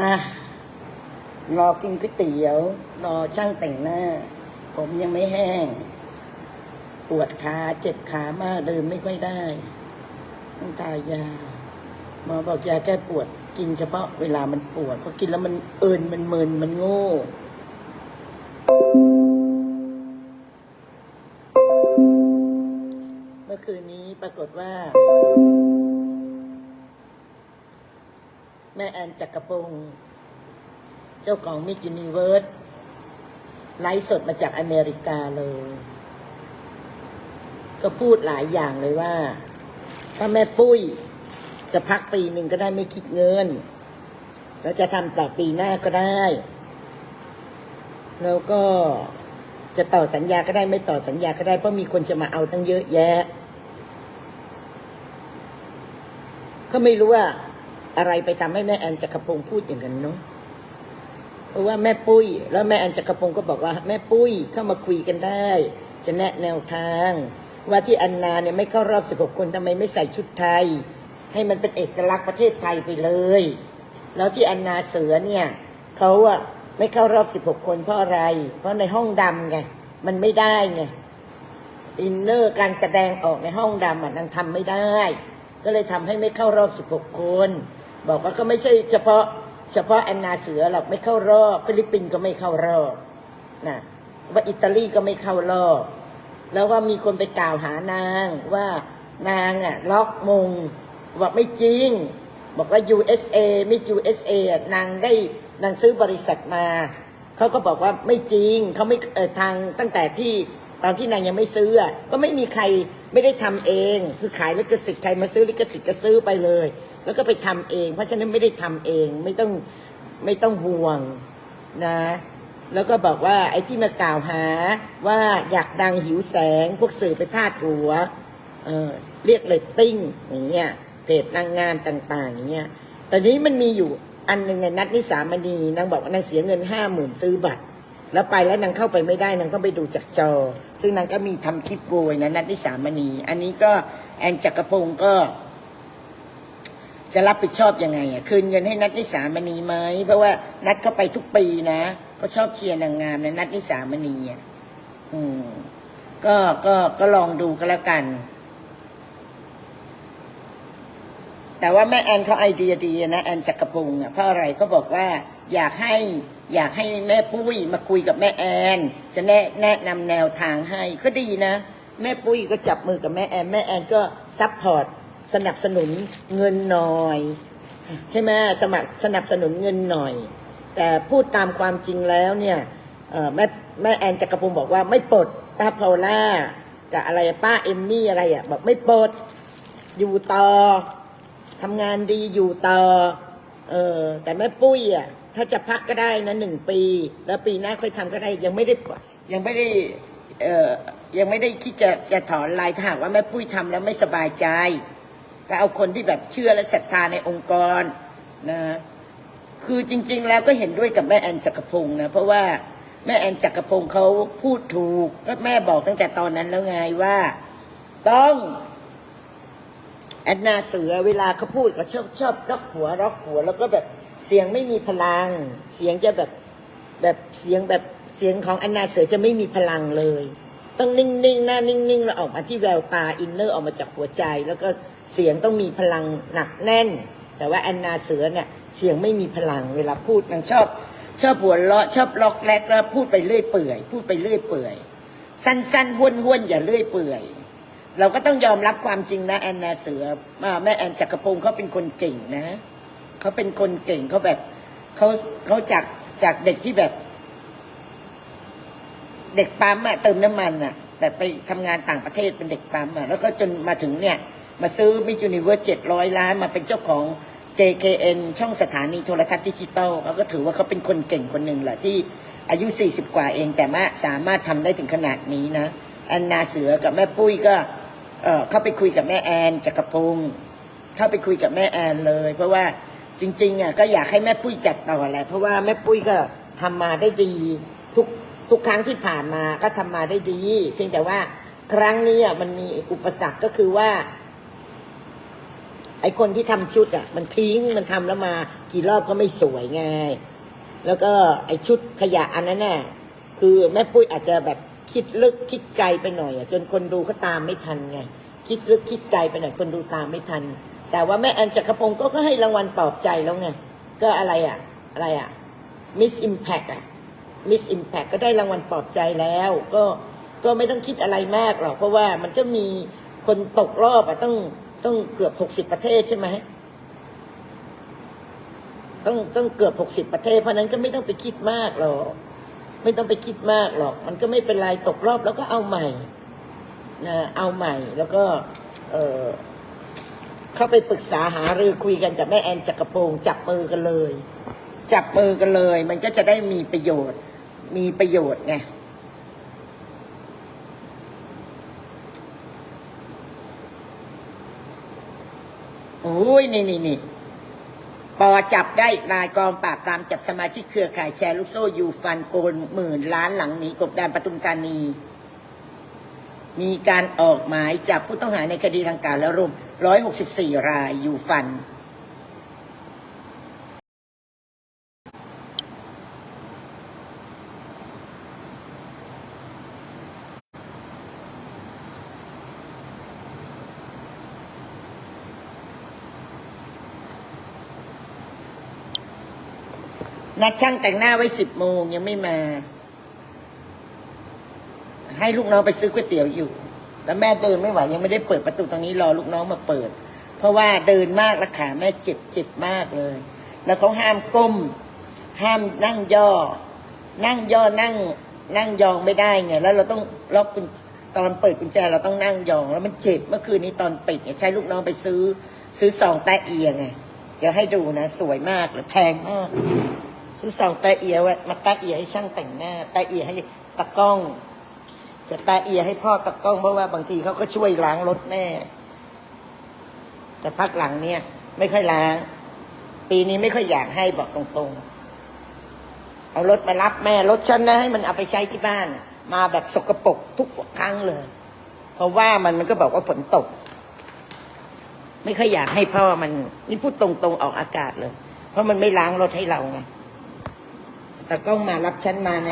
อะรอกินก๋วยเตี๋ยว รอช่างแต่งหน้า ผมยังไม่แห้ง ปวดขา เจ็บขามากเดินไม่ค่อยได้ต้องทายาหมอบอกยาแก้ปวดกินเฉพาะเวลามันปวดพราะกินแล้วมันเอินมันเมินมันโง่เมื่อคืนนี้ปรากฏว่า แม่แอนจักรพงศ์เจ้าของมิ s ยูนิเวิร์สไลฟ์สดมาจากอเมริกาเลย ก็พูดหลายอย่างเลยว่า ถ้าแม่ปุ้ยจะพักปีหนึ่งก็ได้ไม่คิดเงิน แล้วจะทำต่อปีหน้าก็ได้ แล้วก็จะต่อสัญญาก็ได้ไม่ต่อสัญญาก็ได้เพราะมีคนจะมาเอาตั้งเยอะแยะ ก็ไม่รู้ว่า อะไรไปทำให้แม่แอนจักรพงศ์พูดอย่างนั้นเนาะเพราะว่าแม่ปุ้ย แล้วแม่แอนจักรพงศ์ก็บอกว่าแม่ปุ้ยเข้ามาคุยกันได้ จะแนะแนวทาง ว่าที่อันนาเนี่ยไม่เข้ารอบ16คนทำไมไม่ใส่ชุดไทย ให้มันเป็นเอกลักษณ์ประเทศไทยไปเลย แล้วที่อันนาเสือเนี่ยเขาอะไม่เข้ารอบ16คนเพราะอะไร เพราะในห้องดำไงมันไม่ได้ไงอินเนอร์การแสดงออกในห้องดำอะนางทำไม่ได้ ก็เลยทำให้ไม่เข้ารอบ 16 คน บอกว่าก็ไม่ใช่เฉพาะเฉพาะแอนนาเสือหรอกไม่เข้ารอบ ฟิลิปปินส์ก็ไม่เข้ารอบนะว่าอิตาลีก็ไม่เข้ารอบ แล้วว่ามีคนไปกล่าวหานางว่านางอะล็อกมงบอกไม่จริง บอกว่า USA ไม่ USA นางได้นางซื้อบริษัทมาเขาก็บอกว่าไม่จริงเขาไม่เออทางตั้งแต่ที่ตอนที่นางยังไม่ซื้อก็ไม่มีใครไม่ได้ทำเอง คือขายลิขสิทธิ์ใครมาซื้อลิขสิทธิ์ก็ซื้อไปเลย แล้วก็ไปทำเอง เพราะฉะนั้นไม่ได้ทำเองไม่ต้องไม่ต้องห่วงนะ แล้วก็บอกว่าไอ้ที่มากล่าวหาว่าอยากดังหิวแสง พวกสื่อไปพาดหัวเออเรียกเลตติ้งอย่างเงี้ยเพจนางงามต่าง ๆ อย่างเงี้ยแต่นี้มันมีอยู่อันหนึ่งไงนัดนิสามณีนางบอกว่านางเสียเงินห้าหมื่นซื้อบัตร แล้วไปแล้วนางเข้าไปไม่ได้นางก็ไปดูจากจอ ซึ่งนางก็มีทำคลิปโวยนะนัดนิสามณี อันนี้ก็แอนจักรพงศ์ก็ จะรับผิดชอบยังไงอะคืนเงินให้นัดนิสามณีไหมเพราะว่านัดเข้าไปทุกปีนะก็ชอบเชียร์นางงามนะนัดนิสามณีอะอืมก็ก็ก็ลองดูก็แล้วกัน แต่ว่าแม่แอนเขาไอเดียดีนะแอนจักรพงศ์อะเพราะอะไรเขาบอกว่า อยากให้อยากให้แม่ปุ้ยมาคุยกับแม่แอน จะแนะแนะนำแนวทางให้ก็ดีนะ แม่ปุ้ยก็จับมือกับแม่แอน แม่แอนก็ซัพพอร์ต สนับสนุนเงินหน่อย ใช่ไหมสมัครสนับสนุนเงินหน่อย แต่พูดตามความจริงแล้วเนี่ยแม่แม่แอนจักรพงศ์บอกว่าไม่ปลดป้าพอลล่ากับอะไรป้าเอมมี่อะไรอะบอกไม่ปลดอยู่ต่อทำงานดีอยู่ต่อเออแต่แม่ปุ้ยอะถ้าจะพักก็ได้นะหนึ่งปี แล้วปีหน้าค่อยทำก็ได้ยังไม่ได้ยังไม่ได้เออยังไม่ได้คิดจะจะถอนลายถ้าหากว่าแม่ปุ้ยทำแล้วไม่สบายใจ ก็เอาคนที่แบบเชื่อและศรัทธาในองค์กรนะคือจริง ๆ แล้วก็เห็นด้วยกับแม่แอนจักรพงศ์นะเพราะว่าแม่แอนจักรพงศ์เขาพูดถูกก็แม่บอกตั้งแต่ตอนนั้นแล้วไงว่าต้องแอนนาเสือเวลาเขาพูดก็ชอบชอบล็อกหัวล็อกหัว แล้วก็แบบเสียงไม่มีพลัง เสียงจะแบบแบบเสียงแบบเสียงของแอนนาเสือจะไม่มีพลังเลย ต้องนิ่งๆหน้านิ่งๆแล้วออกมาที่แววตาอินเนอร์ออกมาจากหัวใจแล้วก็ เสียงต้องมีพลังหนักแน่น แต่ว่าแอนนาเสือเนี่ยเสียงไม่มีพลังเวลาพูดนางชอบ ชอบหัวเราะชอบล็อกแรกแล้วพูดไปเรื่อยเปื่อย พูดไปเรื่อยเปื่อย สั้นๆห้วนห้วนอย่าเรื่อยเปื่อย เราก็ต้องยอมรับความจริงนะแอนนาเสืออ่าแม่แอนจักรพงศ์เขาเป็นคนเก่งนะเขาเป็นคนเก่งเขาแบบเขาเขาจากจากเด็กที่แบบ เด็กปั๊มอะเติมน้ำมันอะแต่ไปทำงานต่างประเทศเป็นเด็กปั๊มอะแล้วก็จนมาถึงเนี่ย มาซื้อมิจูนิเวิร์เจ็ดร้อยล้านมาเป็นเจ้าของ JKN ช่องสถานีโทรทัศน์ดิจิตอลเขาก็ถือว่าเขาเป็นคนเก่งคนหนึ่งแหละที่อายุ 40 กว่าเอง แต่มาสามารถทำได้ถึงขนาดนี้นะแอนนาเสือกับแม่ปุ้ยก็เออเข้าไปคุยกับแม่แอนจักรพงศ์เข้าไปคุยกับแม่แอนเลย เพราะว่าจริงๆอะก็อยากให้แม่ปุ้ยจัดต่อแหละเพราะว่าแม่ปุ้ยก็ทำมาได้ดีทุกทุกครั้งที่ผ่านมาก็ทำมาได้ดี เพียงแต่ว่าครั้งนี้อะมันมีอุปสรรคก็คือว่า ไอคนที่ทำชุดอะ มันทิ้งมันทำแล้วมา กี่รอบก็ไม่สวยไงแล้วก็ไอชุดขยะอันนั้นน่ะคือแม่ปุ้ยอาจจะแบบคิดลึกคิดไกลไปหน่อยอะจนคนดูเขาตามไม่ทันไงคิดลึกคิดไกลไปหน่อยคนดูตามไม่ทัน แต่ว่าแม่แอนจักรพงศ์ก็ก็ให้รางวัลปลอบใจแล้วไงก็อะไรอะ อะไรอะ Miss Impact อะ Miss Impact ก็ได้รางวัลปลอบใจแล้ว ก็ก็ไม่ต้องคิดอะไรมากหรอกเพราะว่ามันก็มีคนตกรอบอะต้อง ต้องเกือบหกสิบประเทศใช่ไหมต้องต้องเกือบหกสิบประเทศ เพราะนั้นก็ไม่ต้องไปคิดมากหรอก ไม่ต้องไปคิดมากหรอก มันก็ไม่เป็นไรตกรอบแล้วก็เอาใหม่นะเอาใหม่แล้วก็เออเข้าไปปรึกษาหารือคุยกันกับแม่แอนจักรพงศ์จับมือกันเลย จับมือกันเลย มันก็จะได้มีประโยชน์ มีประโยชน์ไง อ้ยนี่นี่นี่ปอจับได้นายกองปราบตามจับสมาชิกเครือข่ายแชร์ลูกโซ่ยูฟันโกนหมื่นล้านหลังหนีกบดานปทุมธานี มีการออกหมายจับผู้ต้องหาในคดีดังกล่าวแล้วรวม 164 รายยูฟัน นัดช่างแต่งหน้าไว้สิบโมงยังไม่มา ให้ลูกน้องไปซื้อก๋วยเตี๋ยวอยู่ แล้วแม่เดินไม่ไหวยังไม่ได้เปิดประตูตรงนี้รอลูกน้องมาเปิด เพราะว่าเดินมากแล้วขาแม่เจ็บเจ็บมากเลย แล้วเขาห้ามก้ม ห้ามนั่งย่อ นั่งย่อนั่ง นั่งยองไม่ได้ไงแล้วเราต้องล็อกกุญตอนเปิดกุญแจเราต้องนั่งยอง แล้วมันเจ็บเมื่อคืนนี้ตอนปิดเนี่ยใช้ลูกน้องไปซื้อ ซื้อซองแตะเอียงไงเดี๋ยวให้ดูนะ สวยมากเลยแพงมาก ซื้อซองแตะเอียไว้มาแตะเอียให้ช่างแต่งหน้าแตะเอียให้ตะกล้องจะแตะเอียให้พ่อตะกล้องเพราะว่าบางทีเขาก็ช่วยล้างรถแม่ แต่พักหลังเนี่ย ไม่ค่อยล้าง ปีนี้ไม่ค่อยอยากให้บอกตรงๆ เอารถมารับแม่รถฉันนะให้มันเอาไปใช้ที่บ้าน มาแบบสกปรกทุกครั้งเลย เพราะว่ามันมันก็บอกว่าฝนตก ไม่ค่อยอยากให้พ่อมันนี่พูดตรงๆออกอากาศเลย เพราะมันไม่ล้างรถให้เราไง แต่กล้องมารับฉันมาใน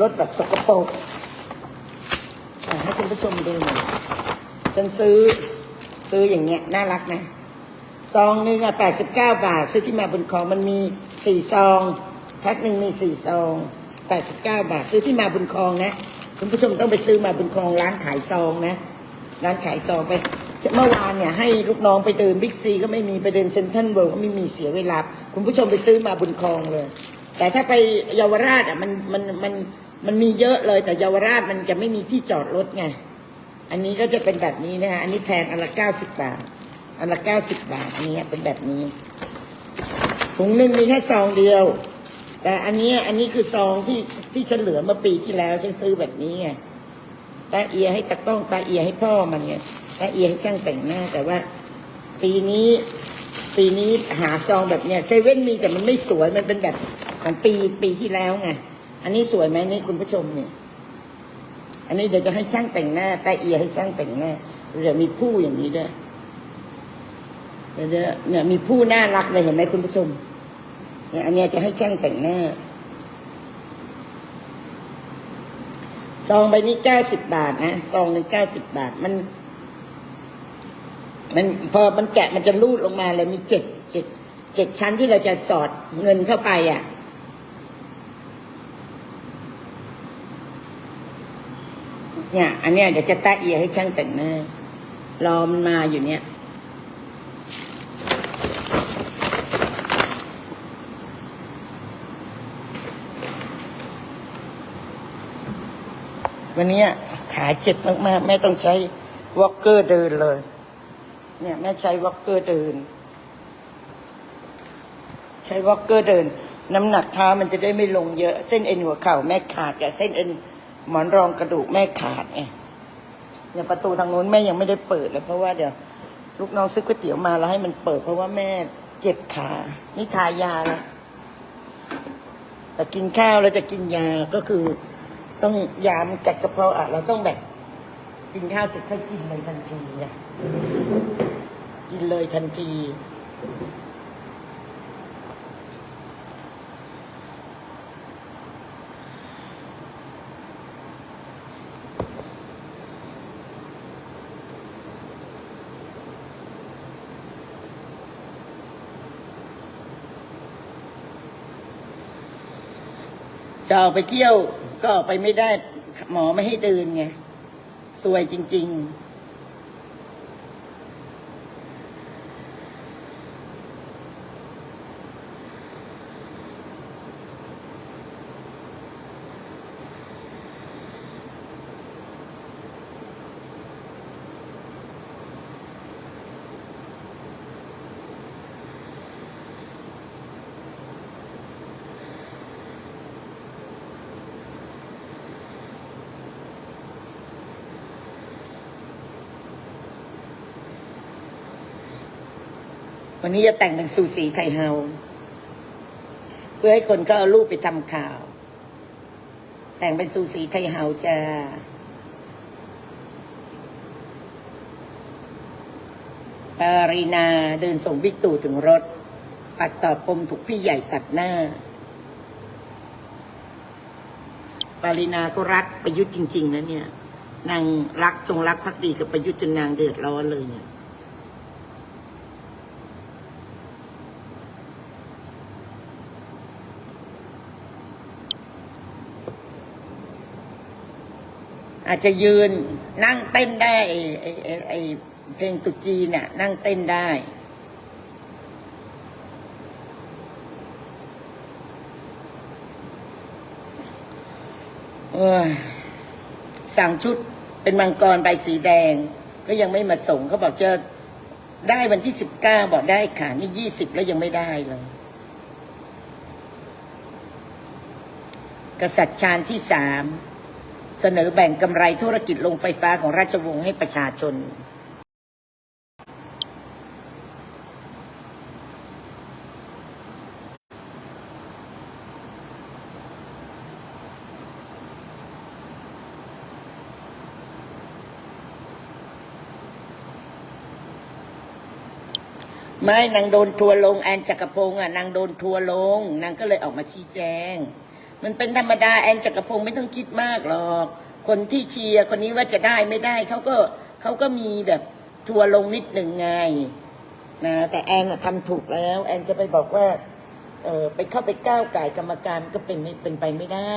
รถแบบสกปรกให้คุณผู้ชมดูหน่อยฉันซื้อซื้ออย่างเงี้ยน่ารักนะซองหนึ่งอะแปดสิบเก้าบาท ซื้อที่มาบนคลองมันมีสี่ซองแพ็คหนึ่งมีสี่ซองแปดสิบเก้าบาท ซื้อที่มาบนคลองนะคุณผู้ชมต้องไปซื้อมาบนคลองร้านขายซองนะร้านขายซองไปเมื่อวานเนี่ยให้ลูกน้องไปเดินบิ๊กซีก็ไม่มีไปเดินเซ็นทรัลเวิลด์ก็ไม่มีเสียเวลา คุณผู้ชมไปซื้อมาบนคลองเลย แต่ถ้าไปเยาวราชอะมันมันมันมันมีเยอะเลย แต่เยาวราชมันจะไม่มีที่จอดรถไง อันนี้ก็จะเป็นแบบนี้นะฮะอันนี้แพงอันละเก้าสิบบาท อันละเก้าสิบบาทอันนี้เป็นแบบนี้ถุงหนึ่งมีแค่ซองเดียว แต่อันนี้อันนี้คือซองที่ที่ฉันเหลือเมื่อปีที่แล้วฉันซื้อแบบนี้ไงตาเอียให้ตะก้องตาเอียให้พ่อมันไงตาเอียให้ช่างแต่งหน้า แต่ว่า ปีนี้ปีนี้หาซองแบบเนี้ยเซเว่นมีแต่มันไม่สวยมันเป็นแบบ เหมือนปีปีที่แล้วไง อันนี้สวยไหมนี่คุณผู้ชมเนี่ย อันนี้เดี๋ยวจะให้ช่างแต่งหน้าตาเอียให้ช่างแต่งหน้าเดี๋ยวมีผู้อย่างนี้ด้วยเดี๋ยวเนี่ยมีผู้น่ารักเลยเห็นไหมคุณผู้ชม เนี่ย อันนี้จะให้ช่างแต่งหน้าซองใบนี้เก้าสิบบาทนะซองหนึ่งเก้าสิบบาทมัน มันพอมันแกะมันจะรูดลงมาเลยมีเจ็ดเจ็ดเจ็ดชั้นที่เราจะสอดเงินเข้าไปอะ เนี่ย อันเนี้ยเดี๋ยวจะแตะเอียให้ช่างแต่งหน้ารอมันมาอยู่เนี่ย วันนี้ขาเจ็บมากๆ แม่ต้องใช้วอล์กเกอร์เดินเลย เนี่ย แม่ใช้วอล์กเกอร์เดิน ใช้วอล์กเกอร์เดิน น้ำหนักเท้ามันจะได้ไม่ลงเยอะ เส้นเอ็นหัวเข่าแม่ขาดกับเส้นเอ็น หมอนรองกระดูกแม่ขาดไงเนี่ยประตูทางนู้นแม่ยังไม่ได้เปิดเลยเพราะว่าเดี๋ยวลูกน้องซื้อก๋วยเตี๋ยวมาแล้วให้มันเปิด เพราะว่าแม่เจ็บขานี่ทายาแล้วแต่กินข้าวแล้วจะกินยาก็คือ ต้องยามันกัดกระเพาะอะ เราต้องแบบกินข้าวเสร็จค่อยกินเลยทันทีเนี่ยกินเลยทันที จะออกไปเที่ยวก็ออกไปไม่ได้หมอไม่ให้เดินไง สวยจริง ๆ วันนี้จะแต่งเป็นสูสีไทยเฮาเพื่อให้คนก็เอารูปไปทำข่าว แต่งเป็นสูสีไทยเฮาจ้าปารีนาเดินส่งบิ๊กตู่ถึงรถ ปัดต่อปมถูกพี่ใหญ่ตัดหน้า ปารีนาเขารักประยุทธ์จริง ๆ นะเนี่ย นางรักจงรักภักดีกับประยุทธ์จนนางเดือดร้อนเลยเนี่ย อาจจะยืนนั่งเต้นได้ไอ้ไอ้ไอ้เพลงตุจีนน่ะ นั่งเต้นได้เออสั่งชุดเป็นมังกรใบสีแดง ก็ยังไม่มาส่งเขาบอกจะได้วันที่สิบเก้าบอกได้ค่ะนี่ยี่สิบแล้วยังไม่ได้เลย กษัตริย์ชาญที่สาม เสนอแบ่งกำไรธุรกิจโรงไฟฟ้าของราชวงศ์ให้ประชาชน ไม่นางโดนทัวร์ลง แอนจักรพงศ์อะนางโดนทัวร์ลง นางก็เลยออกมาชี้แจง มันเป็นธรรมดาแอนจักรพงศ์ไม่ต้องคิดมากหรอก คนที่เชียร์คนนี้ว่าจะได้ไม่ได้เขาก็เขาก็มีแบบทัวลงนิดหนึ่งไงนะแต่แอนน่ะทำถูกแล้ว แอนจะไปบอกว่า เออไปเข้าไปก้าวไก่กรรมการก็เป็นไม่เป็นไปไม่ได้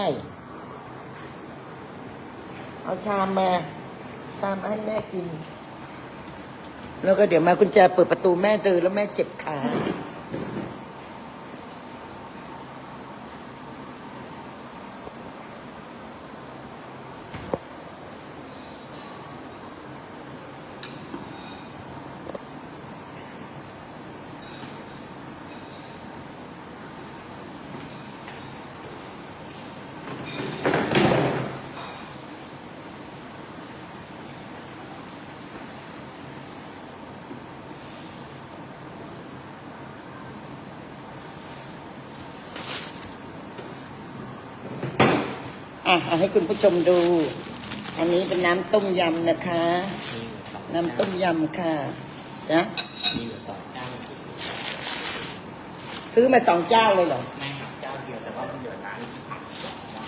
เอาชามมาชามให้แม่กิน แล้วก็เดี๋ยวมากุญแจเปิดประตูแม่เดินแล้วแม่เจ็บขา อะเอาให้คุณผู้ชมดู อันนี้เป็นน้ำต้มยำนะคะ น้ำต้มยำค่ะนะมีเหลือสองเจ้าซื้อมาสองเจ้าเลยเหรอไม่หักเจ้าเดียวแต่ว่ามันเหลือร้านผักสองเจ้า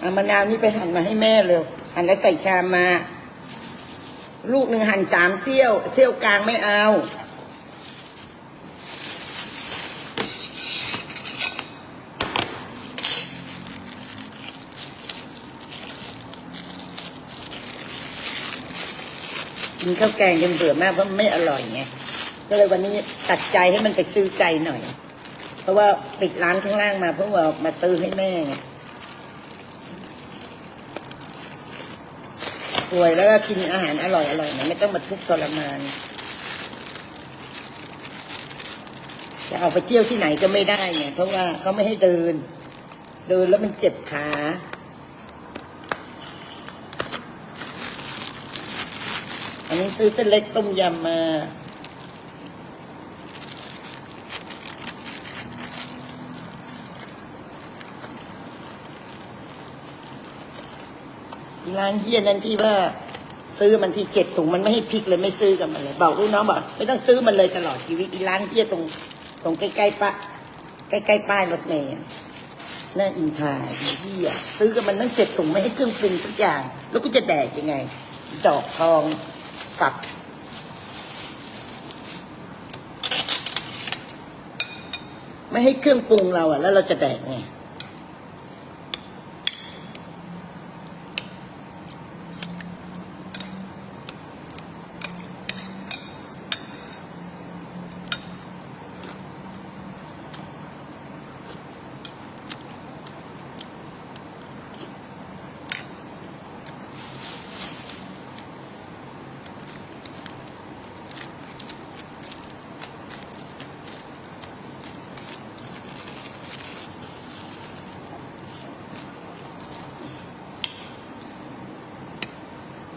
เอามะนาวนี่ไปหั่นมาให้แม่เลยหั่นแล้วใส่ชามมา ลูกหนึ่งหั่นสามเสี้ยว เสี้ยวกลางไม่เอา กินข้าวแกงจนเบื่อมากเพราะไม่อร่อยไงก็เลยวันนี้ตัดใจให้มันไปซื้อใจหน่อย เพราะว่าปิดร้านข้างล่างมาเพราะว่ามาซื้อให้แม่ไงป่วยแล้วก็กินอาหารอร่อยอร่อยๆหน่อยไม่ต้องมาทุกข์ทรมานจะเอาไปเที่ยวที่ไหนก็ไม่ได้ไงเพราะว่าเขาไม่ให้เดิน เดินแล้วมันเจ็บขา นี้ซื้อเส้นเล็กต้มยำมาร้านเฮียนั้นที่ว่า ซื้อมันที่เจ็ดถุงมันไม่ให้พริกเลยไม่ซื้อกับมันเลยบอกลูกน้องบอกไม่ต้องซื้อมันเลยตลอดชีวิตอีร้านเที่ยตรง ตรงใกล้ๆปะใกล้ๆป้ายรถเมล์น้าอินทาเหี้ยซื้อกับมันตั้งเจ็ดถุงไม่ให้เครื่องปรุงทุกอย่าง แล้วกูจะแดกยังไง ดอกทอง สับไม่ให้เครื่องปรุงเราอะแล้วเราจะแดกไง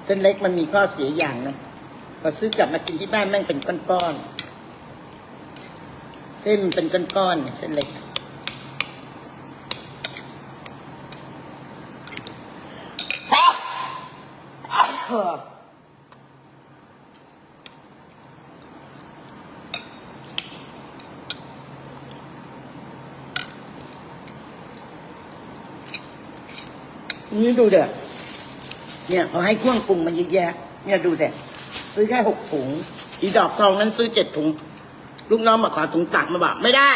เส้นเล็กมันมีข้อเสียอย่างนะพอซื้อกลับมากินที่บ้านแม่งเป็นก้อนๆเส้นเป็นก้อนๆเนี่ยเส้นเล็กนี่ดูเด้อ เนี่ยเขาให้เครื่องปรุงมาเยอะแยะ เนี่ยดูแต่ซื้อแค่หกถุง อีดอกทองนั้นซื้อเจ็ดถุง ลูกน้องมาขอถุงตักมาบอกไม่ได้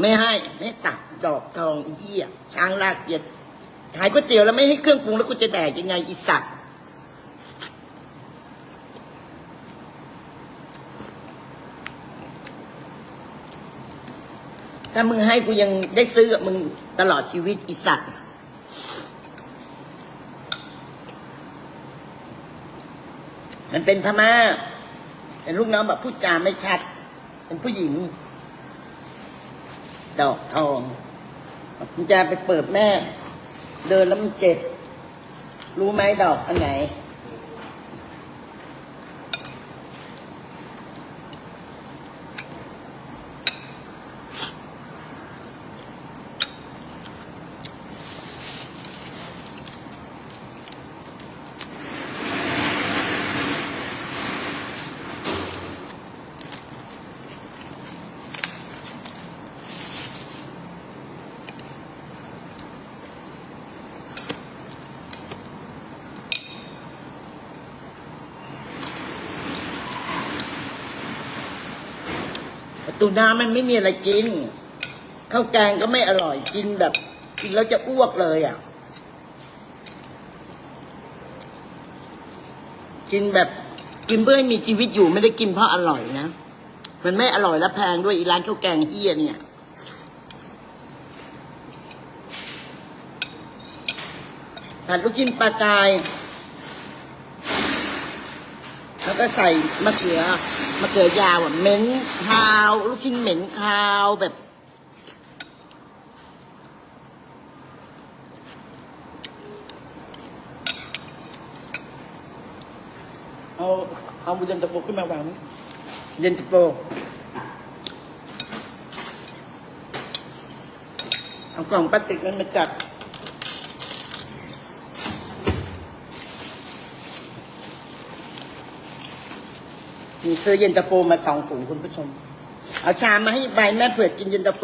ไม่ให้ไม่ตักดอกทองอีเหี้ยช้างลากเย็ดขายก๋วยเตี๋ยวแล้วไม่ให้เครื่องปรุงแล้วกูจะแดกยังไงอีสัตว์ถ้ามึงให้กูยังได้ซื้อกับมึงตลอดชีวิตอีสัตว์ มันเป็นพม่าแต่ลูกน้องแบบพูดจาไม่ชัด เป็นผู้หญิง ดอกทองคุณจะไปเปิดแม่ เดินแล้วมันเจ็บ รู้ไหมดอกอันไหน ตูน้ำมันไม่มีอะไรกินข้าวแกงก็ไม่อร่อยกินแบบ กินแล้วจะอ้วกเลยอะ กินแบบกินเพื่อให้มีชีวิตอยู่ไม่ได้กินเพราะอร่อยนะมันไม่อร่อยและแพงด้วยอีร้านข้าวแกงเฮียเนี่ย ผัดลูกชิ้นปลากาย แล้วก็ใส่มะเขือ มะเขือยาวอะเหม็นคาว ลูกชิ้นเหม็นคาวแบบ เอาเอาบุญเย็นตะโปขึ้นมาวางนี่เย็นตะโปเอากล่องพลาสติกนั้นมาจับ มีซื้อเย็นตาโฟมาสองถุงคุณผู้ชม เอาชามมาให้ใบแม่เผื่อกินเย็นตาโฟ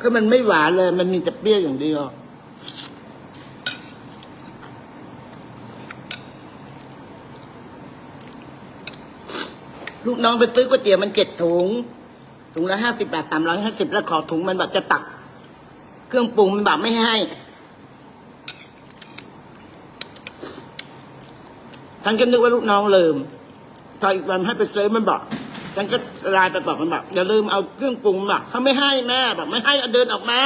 คือมันไม่หวานเลย มันมีแต่เปรี้ยวอย่างเดียวลูกน้องไปซื้อก๋วยเตี๋ยวมันเจ็ดถุง ถุงละห้าสิบบาทสามร้อยห้าสิบแล้วขอถุงมันแบบจะตัก เครื่องปรุงมันแบบไม่ให้ ฉันก็นึกว่าลูกน้องลืม พออีกวันให้ไปซื้อมันบอก ฉันก็ไลน์ไปบอกมันบอกอย่าลืมเอาเครื่องปรุงแบบเขาไม่ให้แม่บอกไม่ให้เอาเดินออกมา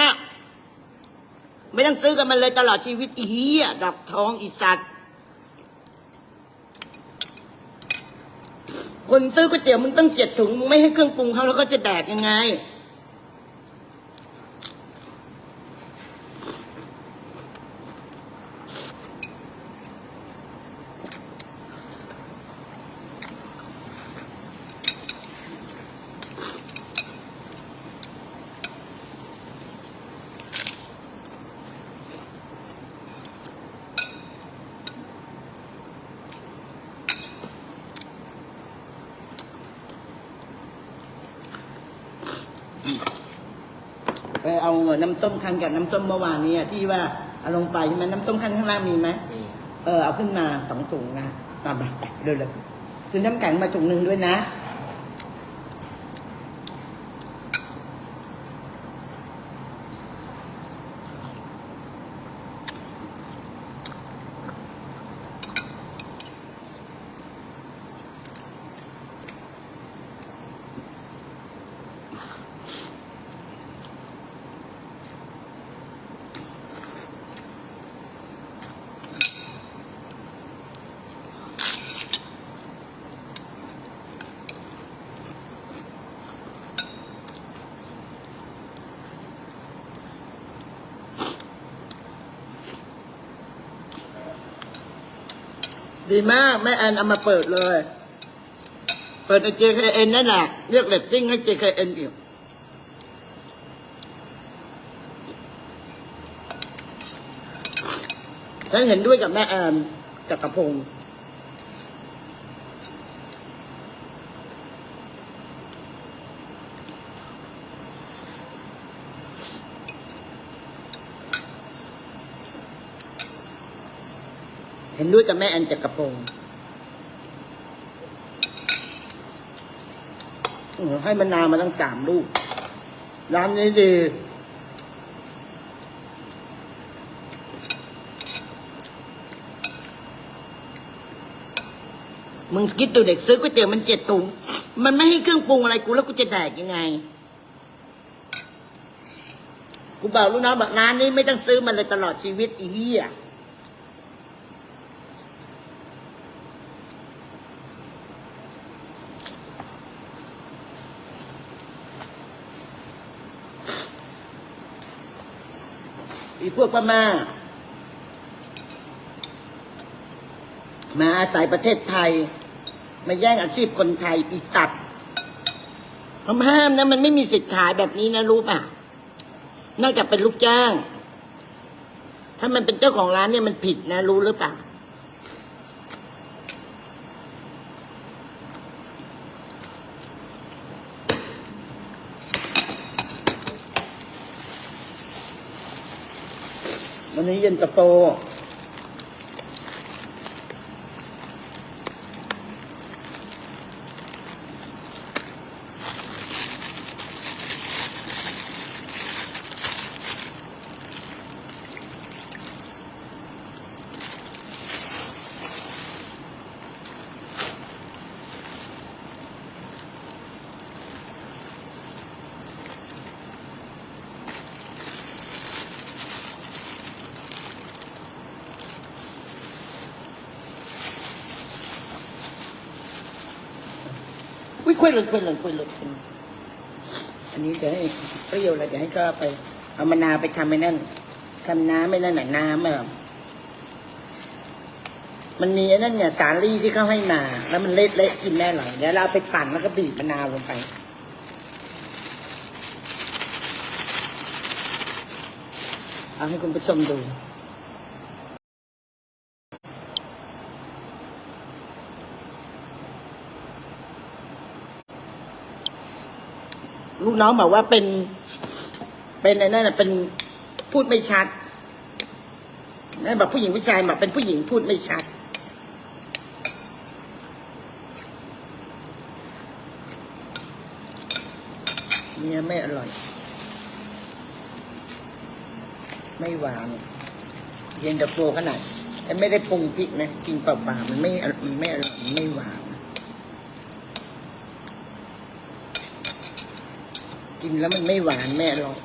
ไม่ต้องซื้อกันมันเลยตลอดชีวิตอีเหี้ยดอกทองอีสัตว์คนซื้อก๋วยเตี๋ยวมึงต้องเจ็ดถุงมึงไม่ให้เครื่องปรุงเขาแล้วก็จะแดกยังไง ไปเอาน้ำต้มคั้นกับน้ำต้มเมื่อวานนี้ที่ว่าเอาลงไปใช่ไหมน้ำต้มคั้นข้างล่างมีไหมมีเออเอาขึ้นมาสองถุงนะตามไปไปเร็วเลยซื้อน้ำแข็งมาถุงหนึ่งด้วยนะ ดีมาก แม่แอนเอามาเปิดเลย เปิดใน JKN นั่นแหละเรียกเลตติ้งให้ JKN อีกฉันเห็นด้วยกับแม่แอนจักรพงศ์ ห็นด้วยกับแม่แอนจักรพงศ์ให้มะนาวมาตั้งสามลูก ร้านนี้ดี มึงคิดดูเด็กซื้อก๋วยเตี๋ยวมันเจ็ดถุง มันไม่ให้เครื่องปรุงอะไรกูแล้วกูจะแดกยังไง กูบอกลูกน้องบอกร้านนี้ไม่ต้องซื้อมันเลยตลอดชีวิตอีเหี้ย อีพวกพม่ามาอาศัยประเทศไทย มาแย่งอาชีพคนไทยอีตัดเขาห้ามนะมันไม่มีสิทธิ์ขายแบบนี้นะรู้ป่ะ นอกจากเป็นลูกจ้าง ถ้ามันเป็นเจ้าของร้านเนี่ยมันผิดนะรู้หรือเปล่า วันนี้เย็น คุยเลยคุยเลยคุยเลยคุยอันนี้เดี๋ยวให้เปรี้ยวแล้วเดี๋ยวให้ก็ไป เอามะนาวไปทำไอ้นั่นทำน้ำไม่นั่นน่ะน้ำอะมันมีไอ้นั่นเนี่ยสาลี่ที่เขาให้มา แล้วมันเละเละกินแน่หรอยเดี๋ยวเราเอาไปปั่นแล้วก็บีบมะนาวลงไปเอาให้คุณผู้ชมดู ลูกน้องบอกว่าเป็น เป็นอะไรนั่นน่ะเป็นพูดไม่ชัดแม่บอกผู้หญิงผู้ชายบอกเป็นผู้หญิงพูดไม่ชัด เนี่ยไม่อร่อย ไม่หวานเย็นตาโฟขนาดแต่ไม่ได้ปรุงพริกนะกินเปล่าๆมันไม่มันไม่อร่อยมันไม่หวาน กินแล้วมันไม่หวานแม่อร่อย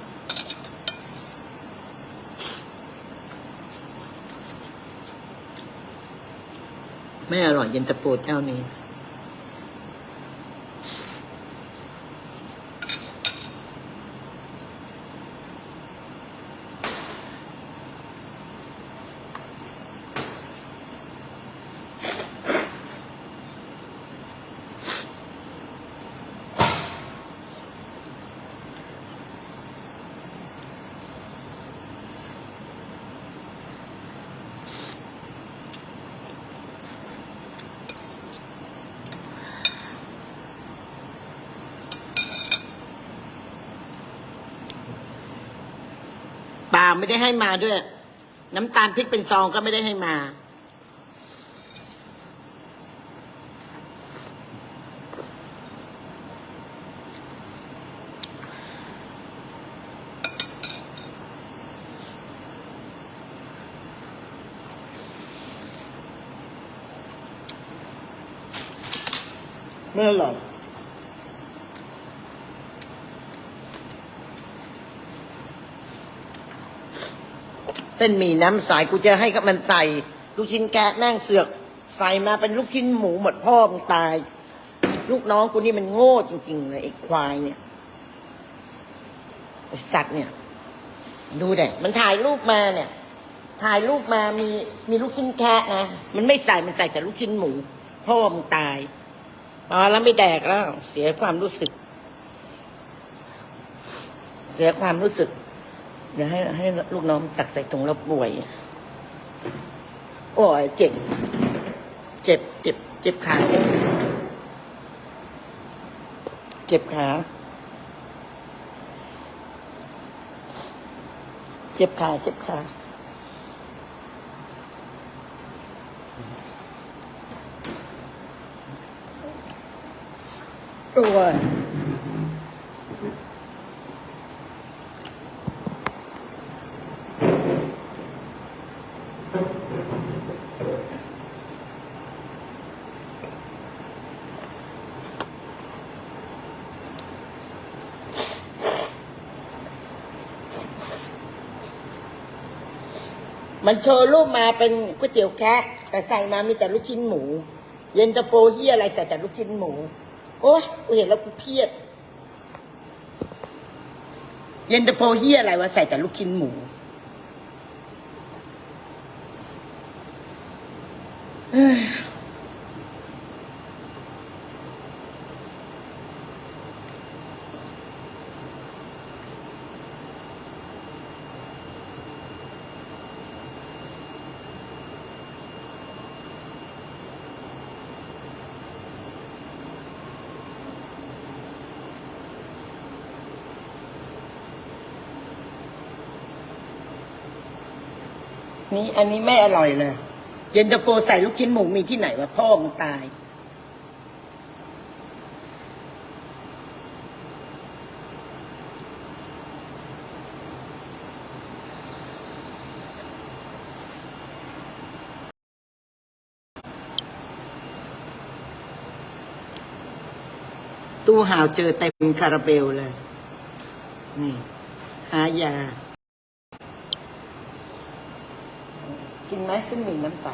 แม่อร่อยเย็นตาโฟเจ้านี้ ไม่ได้ให้มาด้วย น้ำตาลพริกเป็นซองก็ไม่ได้ให้มา ไม่อร่อย เส้นหมี่น้ำใสกูจะให้กับมันใส่ ลูกชิ้นแกะแม่งเสือกใส่มาเป็นลูกชิ้นหมูหมดพ่อมึงตาย ลูกน้องกูนี่มันโง่จริงๆเลยไอ้ควายเนี่ยไอ้สัตว์เนี่ย ดูเด็มันถ่ายรูปมาเนี่ย ถ่ายรูปมามีมีลูกชิ้นแคะนะ มันไม่ใส่มันใส่แต่ลูกชิ้นหมูพ่อมึงตายพอแล้วไม่แดกแล้ว เสียความรู้สึก เสียความรู้สึก เดี๋ยวให้ให้ลูกน้องตักใส่ถุงแล้วป่วย โอ้ยเจ็บ เจ็บ เจ็บ เจ็บขาเจ็บเจ็บขา เจ็บขาเจ็บขาโอ้ มันโชว์รูปมาเป็นก๋วยเตี๋ยวแคะแต่ใส่มามีแต่ลูกชิ้นหมู เย็นตาโฟเฮียอะไรใส่แต่ลูกชิ้นหมู โอ้ยกูเห็นแล้วกูเครียด เย็นตาโฟเฮียอะไรวะใส่แต่ลูกชิ้นหมู เฮ้ย นี่อันนี้ไม่อร่อยเลย เย็นตาโฟใส่ลูกชิ้นหมูมีที่ไหนวะพ่อมึงตาย ตู้ห่าวเจอเต็มคาราเบลเลย นี่หายา ริงไหมซึ่งมีน้ำใส